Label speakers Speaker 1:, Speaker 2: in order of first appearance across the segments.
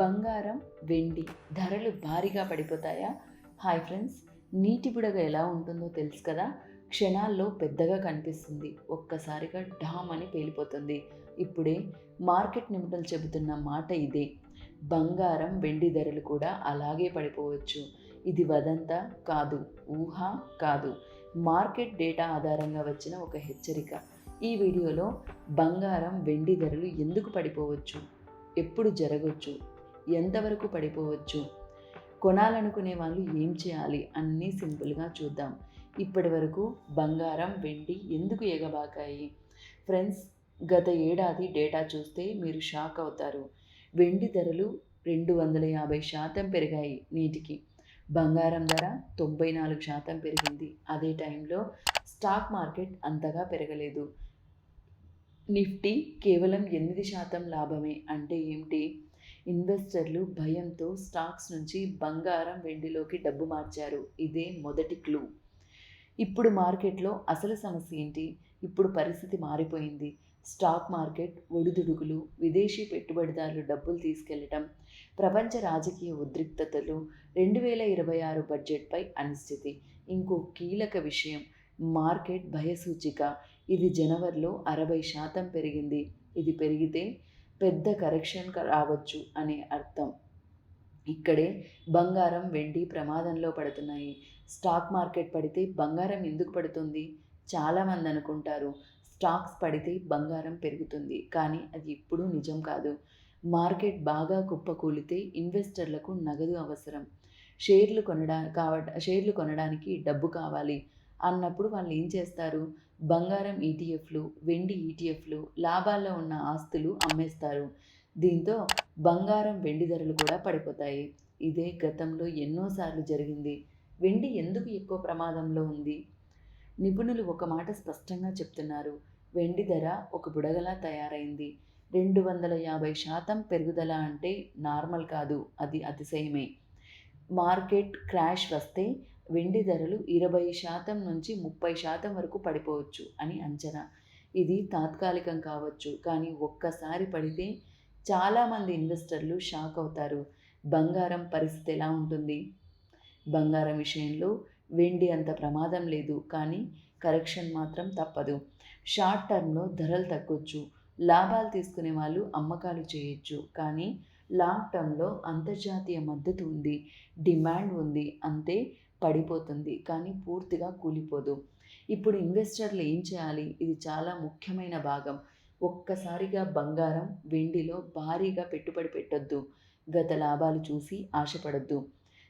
Speaker 1: బంగారం వెండి ధరలు భారీగా పడిపోతాయా? హాయ్ ఫ్రెండ్స్ నీటి బుడగ ఎలా ఉంటుందో తెలుసు కదా? క్షణాల్లో పెద్దగా కనిపిస్తుంది. ఒక్కసారిగా ఢామ్ అని పేలిపోతుంది. ఇప్పుడే మార్కెట్ నిపుణులు చెబుతున్న మాట ఇదే. బంగారం వెండి ధరలు కూడా అలాగే పడిపోవచ్చు. ఇది వదంతా కాదు ఊహ కాదు. మార్కెట్ డేటా ఆధారంగా వచ్చిన ఒక హెచ్చరిక. ఈ వీడియోలో బంగారం వెండి ధరలు ఎందుకు పడిపోవచ్చు? ఎప్పుడు జరగవచ్చు ఎంతవరకు పడిపోవచ్చు? కొనాలనుకునే వాళ్ళు ఏం చేయాలి? అన్నీ సింపుల్గా చూద్దాం. ఇప్పటి వరకు బంగారం వెండి ఎందుకు ఎగబాకాయి? ఫ్రెండ్స్ గత ఏడాది డేటా చూస్తే మీరు షాక్ అవుతారు. వెండి ధరలు రెండు వందల యాభై శాతం పెరిగాయి నేటికి. బంగారం ధర తొంభై నాలుగు శాతం పెరిగింది. అదే టైంలో స్టాక్ మార్కెట్ అంతగా పెరగలేదు. నిఫ్టీ కేవలం ఎనిమిది శాతం లాభమే అంటే ఏమిటి? ఇన్వెస్టర్లు భయంతో స్టాక్స్ నుంచి బంగారం వెండిలోకి డబ్బు మార్చారు. ఇదే మొదటి క్లూ. ఇప్పుడు మార్కెట్లో అసలు సమస్య ఏంటి? ఇప్పుడు పరిస్థితి మారిపోయింది. స్టాక్ మార్కెట్ ఒడిదుడుకులు విదేశీ పెట్టుబడిదారులు డబ్బులు తీసుకెళ్ళటం ప్రపంచ రాజకీయ ఉద్రిక్తతలు రెండు వేల ఇరవై ఆరు బడ్జెట్పై అనిశ్చితి. ఇంకో కీలక విషయం మార్కెట్ భయసూచిక. ఇది జనవరిలో అరవై శాతం పెరిగింది. ఇది పెరిగితే పెద్ద కరెక్షన్ రావచ్చు అనే అర్థం. ఇక్కడే బంగారం వెండి ప్రమాదంలో పడుతున్నాయి. స్టాక్ మార్కెట్ పడితే బంగారం ఎందుకు పడుతుంది? చాలామంది అనుకుంటారు స్టాక్స్ పడితే బంగారం పెరుగుతుంది. కానీ అది ఎప్పుడూ నిజం కాదు. మార్కెట్ బాగా కుప్పకూలితే ఇన్వెస్టర్లకు నగదు అవసరం. షేర్లు కొనడా కావ షేర్లు కొనడానికి డబ్బు కావాలి. అన్నప్పుడు వాళ్ళు ఏం చేస్తారు? బంగారం ఈటీఎఫ్లు వెండి ఈటీఎఫ్లు లాభాల్లో ఉన్న ఆస్తులు అమ్మేస్తారు. దీంతో బంగారం వెండి ధరలు కూడా పడిపోతాయి. ఇదే గతంలో ఎన్నోసార్లు జరిగింది. వెండి ఎందుకు ఎక్కువ ప్రమాదంలో ఉంది? నిపుణులు ఒక మాట స్పష్టంగా చెప్తున్నారు. వెండి ధర ఒక బుడగలా తయారైంది. రెండు వందల యాభై శాతం పెరుగుదల అంటే నార్మల్ కాదు. అది అతిశయమే. మార్కెట్ క్రాష్ వస్తే వెండి ధరలు ఇరవై శాతం నుంచి ముప్పై శాతం వరకు పడిపోవచ్చు అని అంచనా. ఇది తాత్కాలికం కావచ్చు కానీ ఒక్కసారి పడితే చాలామంది ఇన్వెస్టర్లు షాక్ అవుతారు. బంగారం పరిస్థితి ఎలా ఉంటుంది? బంగారం విషయంలో వెండి అంత ప్రమాదం లేదు కానీ కరెక్షన్ మాత్రం తప్పదు. షార్ట్ టర్మ్లో ధరలు తగ్గొచ్చు లాభాలు తీసుకునే వాళ్ళు అమ్మకాలు చేయొచ్చు కానీ లాంగ్ టర్మ్లో అంతర్జాతీయ మద్దతు ఉంది డిమాండ్ ఉంది అంతే పడిపోతుంది. కానీ పూర్తిగా కూలిపోదు. ఇప్పుడు ఇన్వెస్టర్లు ఏం చేయాలి? ఇది చాలా ముఖ్యమైన భాగం. ఒక్కసారిగా బంగారం వెండిలో భారీగా పెట్టుబడి పెట్టొద్దు. గత లాభాలు చూసి ఆశపడద్దు.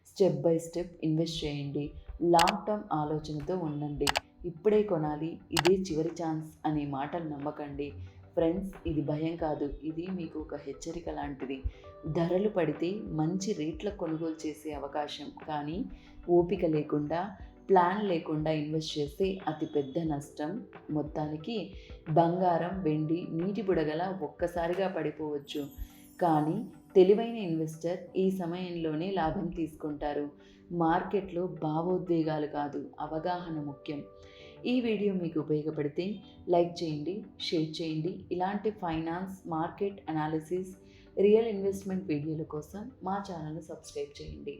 Speaker 1: స్టెప్ బై స్టెప్ ఇన్వెస్ట్ చేయండి. లాంగ్ టర్మ్ ఆలోచనతో ఉండండి. ఇప్పుడే కొనాలి. ఇదే చివరి ఛాన్స్ అనే మాటలు నమ్మకండి. ఫ్రెండ్స్ ఇది భయం కాదు. ఇది మీకు ఒక హెచ్చరిక లాంటిది. ధరలు పడితే మంచి రేట్ల కొనుగోలు చేసే అవకాశం. కానీ ఓపిక లేకుండా ప్లాన్ లేకుండా ఇన్వెస్ట్ చేస్తే అతిపెద్ద నష్టం. మొత్తానికి బంగారం వెండి నీటి బుడగల ఒక్కసారిగా పడిపోవచ్చు. కానీ తెలివైన ఇన్వెస్టర్ ఈ సమయంలోనే లాభం తీసుకుంటారు. మార్కెట్లో భావోద్వేగాలు కాదు అవగాహన ముఖ్యం. ఈ వీడియో మీకు ఉపయోగపడితే లైక్ చేయండి షేర్ చేయండి. ఇలాంటి finance market analysis real investment వీడియోల కోసం మా ఛానల్ను సబ్స్క్రైబ్ చేయండి.